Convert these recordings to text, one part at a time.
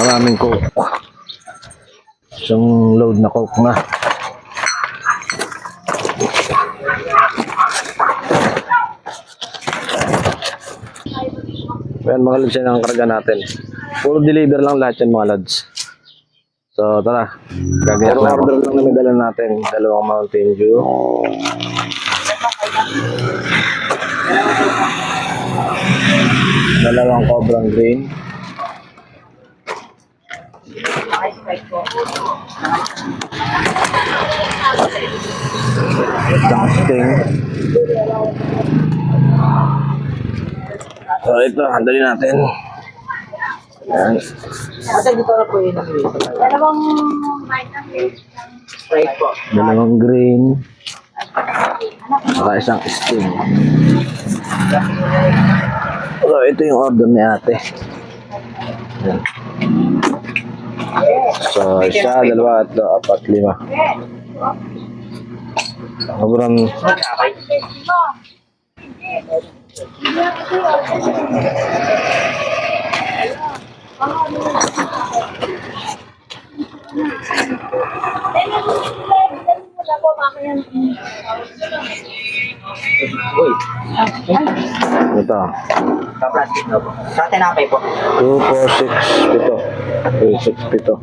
maraming coke. Isang load na coke na. Ayan mga lods, yan ang karga natin. Puro deliver lang lahat yan mga lods. So tara, gagawin order lang namin dala natin. Dalawang Mountain Dew. Dalawang Cobrang Green. Sting. So ito, handali natin. Ayan. Dalawang Sprite po. Dalawang green. Saka isang sting. So, ito yung order ni ate. Ayan. So, isa, dalawa, tatlo, apat, lima. Sobrang ito. na. Sa tinapay po. 2, 4, 6, 7. 2, 6, 7.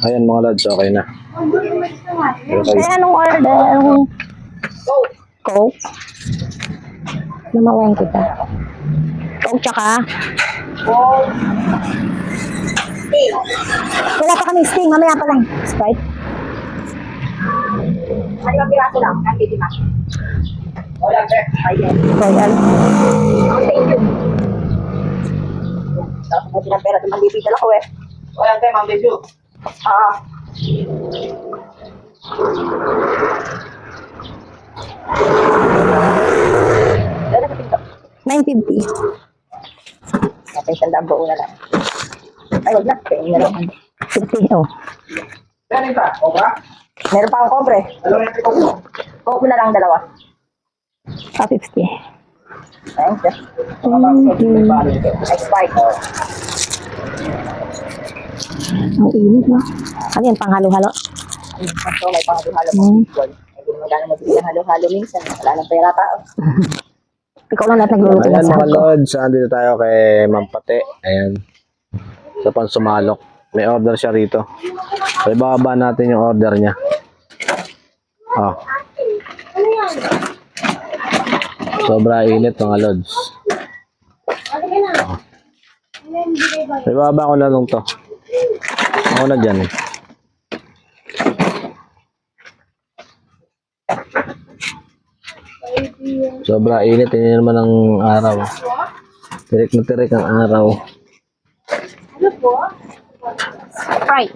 Ayan mga lads, okay na. Okay. Ay, anong order? Anong Coke? Lumawain kita. Coke tsaka? Wala pa kami sting. Mamaya pa lang. Sprite? Ano piraso lang? Kasi di mas. Wala, sir. Ayan. Royal. Thank you. Tapos mo ng pera, tumalipitan ako eh. Wala, sir. Ma'am, thank you. Ah. Dala sa pinto. 950. Kapag sandaan buo na lang. Ay, wag na. Kaya na lang. 50. Oh. Meron pa? O ba? Meron pa akong kompre. Ano coke mo? Coke na lang dalawa. Ah, 50. Thanks, sir. Thank you. Ay, spike. Ang init, no? Ano yan? Panghalo-halo? So, may panghalo-halo po. Hmm. Ay, kung magkano mabili ng halo-halo minsan, wala nang pera tao. Ikaw lang lahat nagluluto ng Ayan mga sako. lods, andito tayo kay Ma'am Pate. Ayan. Sa pansumalok. May order siya rito. So, ibababa natin yung order niya. Oh. Sobra init mga lods. Oh. Ibababa ko na lang to. Ako na dyan. Sobra init. Hindi naman ang araw. Tirik na tirik ang araw. Sprite.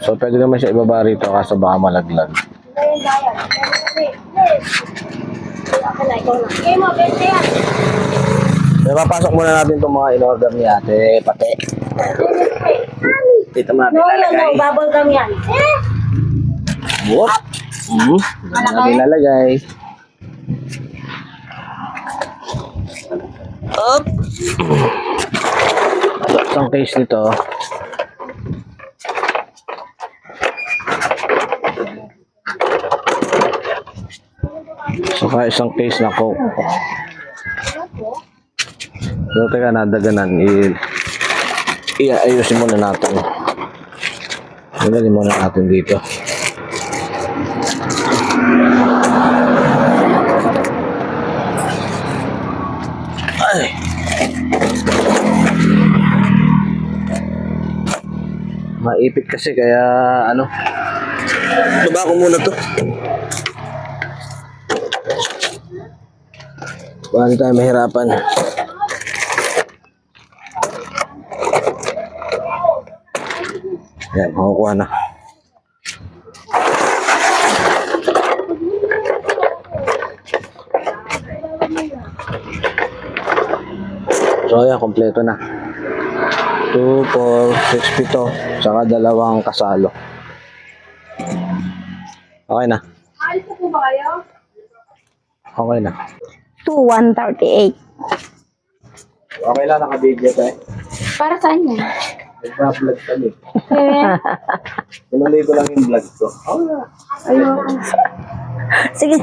So, pwede naman siya ibaba rito kaso baka malaglag. May papasok muna natin itong mga in-order ni ate, pati. Dito mo natin lalagay. bubble gum yan. Whoop! Mm, dito natin lalagay. Up! Isang case nito. Saka isang case na coke. So, teka, nadaganan. I, i-ayusin muna natin. Ilagay muna natin dito. Ay. Maipit kasi kaya ano. Baba ko muna to. Paano tayo mahirapan? Yan, makukuha na. So, ayan, kompleto na. 2, 4, 6, 7, saka dalawang kasalo. Okay na. Na po ba kayo? Okay na. 2,138. Okay lang, naka-video tayo. Para saan yan? Nagpa-vlog kami. Tinuloy ko lang yung vlog ko. Sige.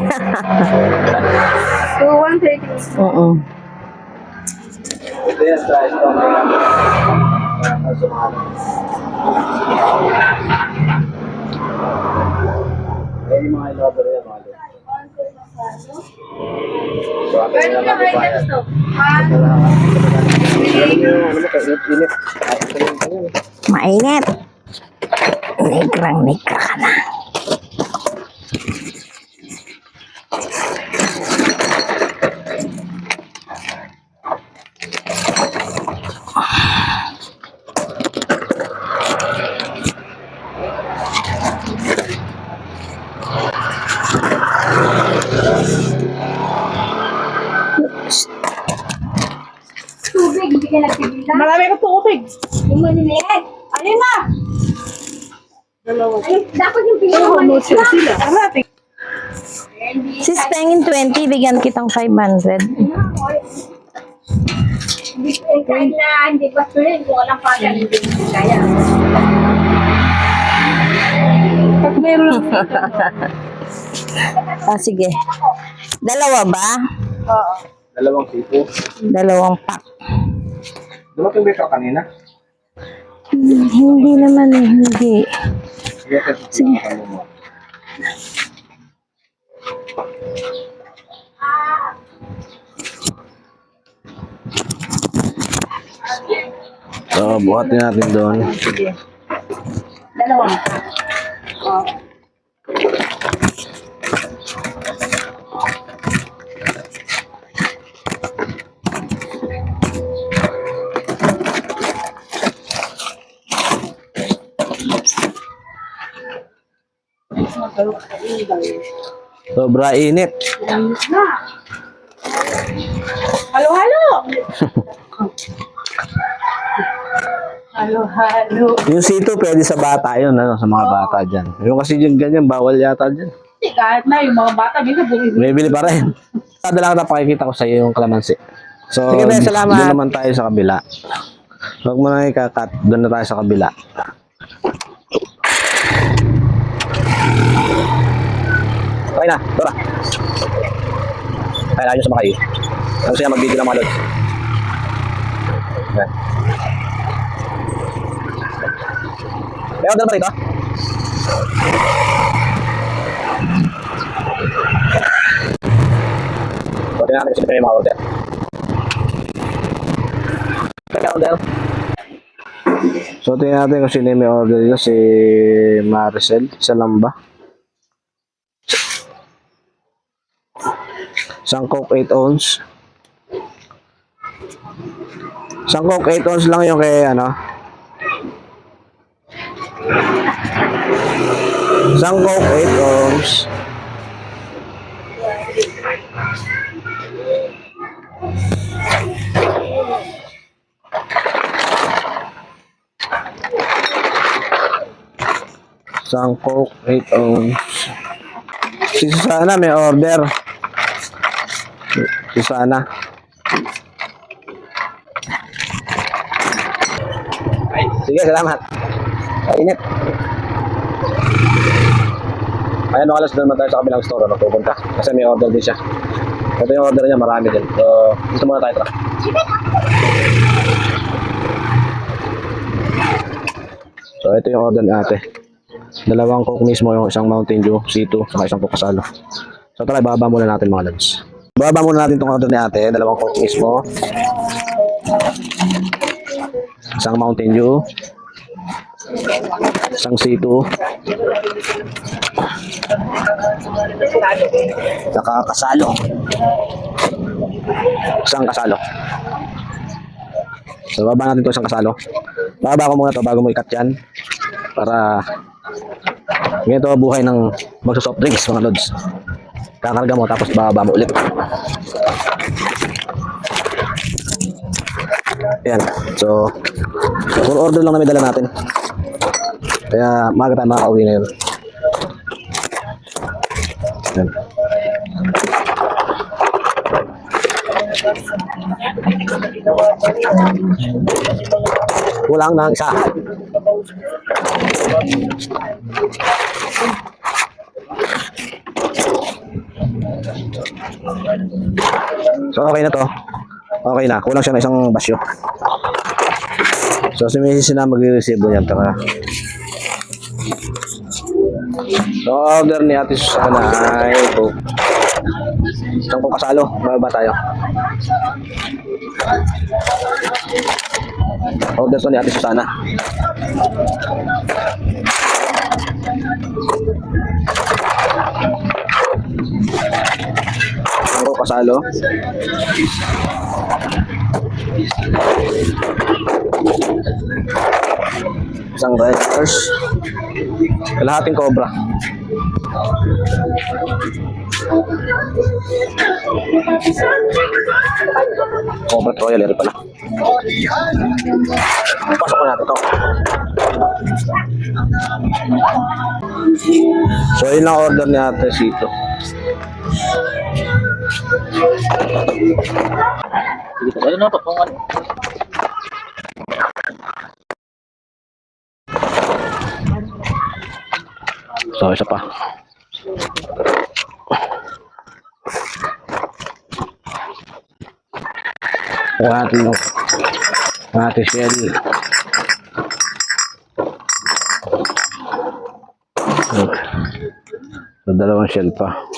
So, 130. Oo. Ito yan sa ito. Yung mga ilover yan, mga lord. So, atin na lang ibayad. Ay, ito ano, Mainit. Negrang negra ka na. Tubig, hindi ka nagtigilan. Marami ka tubig. Yung maliliit. Alin na? Dalawa. Ay, dapat yung pinaka sila. Marami. Si Spengin 20, bigyan kitang 500. Hindi eh, kahit na hindi pa tuloy, kung walang pala, hindi ko kaya. Pag meron Ah, sige. Dalawa ba? Oo. Dalawang sipo. Dalawang pack. Dumating ba ikaw kanina? Hmm, hindi naman eh, hindi. Sige, kasi Sige. mo. So, buhatin natin doon. Dalawa. Oo. Sobra init. Halo, halo! halo, halo. Yung sito, pwede sa bata yun, ano, sa mga bata dyan. Yung kasi yung ganyan, bawal yata dyan. Hindi, kahit na yung mga bata, bisa bumili. Bibili pa rin. Kada lang na pakikita ko sa iyo yung kalamansi. So, Sige, salamat. doon naman tayo sa kabila. Huwag mo na ikakat, doon na tayo sa kabila. Na, Dora. Kaya nyo sa makayo. Ano siya mag-video lang mga lods. Yan. May order ba rito? Tingnan natin sino yung mga order. Kaya order. So, tingnan natin kung sino yung order dito. Si Maricel. Isa lang ba? Isang Coke 8 ounce. Isang Coke 8 ounce lang yung kay ano. Isang Coke 8 ounce. Isang Coke 8 ounce. Si Susana may order. Si Susana. Ay, sige, salamat. Kainit. Ayan, no, alas doon tayo sa kabilang store, ano, pupunta. Kasi may order din siya. Ito yung order niya, marami din. So, dito muna tayo, tara. So, ito yung order ni ate. Dalawang coke mismo, yung isang Mountain Dew, C2, saka isang coke kasalo. So, tara, bababa muna natin mga lods. Bababa muna natin itong order ni ate, dalawang coke mismo. Isang Mountain Dew. Isang C2. Saka kasalo. Isang kasalo. So, baba natin ito isang kasalo. Baba ko muna to bago mo ikat yan. Para ganito buhay ng magsa-soft drinks mga lods. Kakarga mo tapos bababa mo ulit. Yan. So, puro order lang na may dala natin. Kaya maaga tayo makaka-uwi ngayon. Yan. Kulang ng isa. So okay na to. Okay na. Kulang siya ng isang basyo. So si Mrs. na magre-receive niyan. Tara. So order ni Ate Susana ay Coke. Isang Coke kasalo. Bababa tayo. Order to ni Ate Susana. Kasalo. Isang red first. Kalahating cobra. Cobra Royal ito pala. Pasok ko natin to. So yun lang order ni Ate Sito. Ano na pa kung ano? So isa pa. Ang ating ang ating shell. So, dalawang shell pa.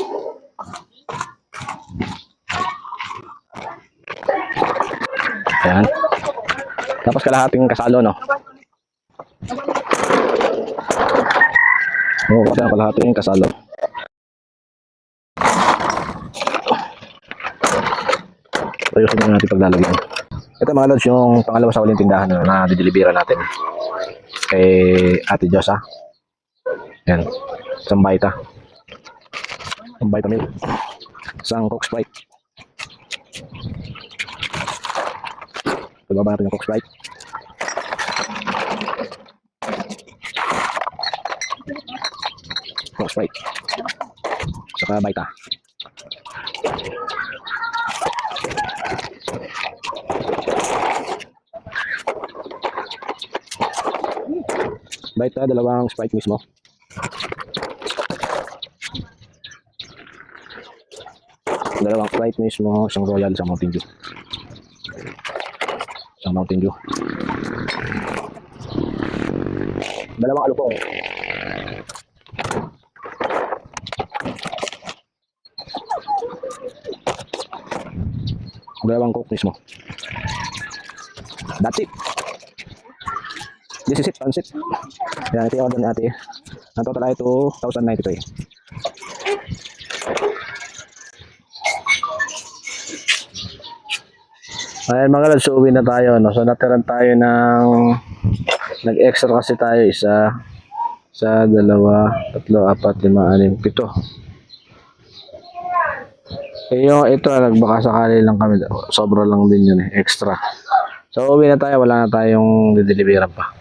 Ayan. Tapos kalahating kasalo, no? Oo, ang kalahating kasalo. Ayusin na natin paglalagyan. Ito mga lods, yung pangalawa sa uling tindahan na, na didelibera natin. Kay Ate Josa. Yan. Isang baita. Isang baita milk. Isang Coke Sprite. Pagbaba natin yung Coke Sprite. Coke Sprite. Saka baita. Baita, dalawang Sprite mismo. Dalawang Sprite mismo, isang Royal, isang Mountain Dew. Isang Mountain Dew. Dalawang alupong. Dalawang Coke mismo. That's it. This is it, pansit. Yan, ito yung order ni. Ang total ay 2,093. Ayan mga lads, so uwi na tayo. No? So natiran tayo ng nag-extra kasi tayo isa, isa, dalawa, tatlo, apat, lima, anim, pito. Yung ito, nagbaka sakali lang kami. Sobra lang din yun eh, extra. So uwi na tayo, wala na tayong dideliveran pa.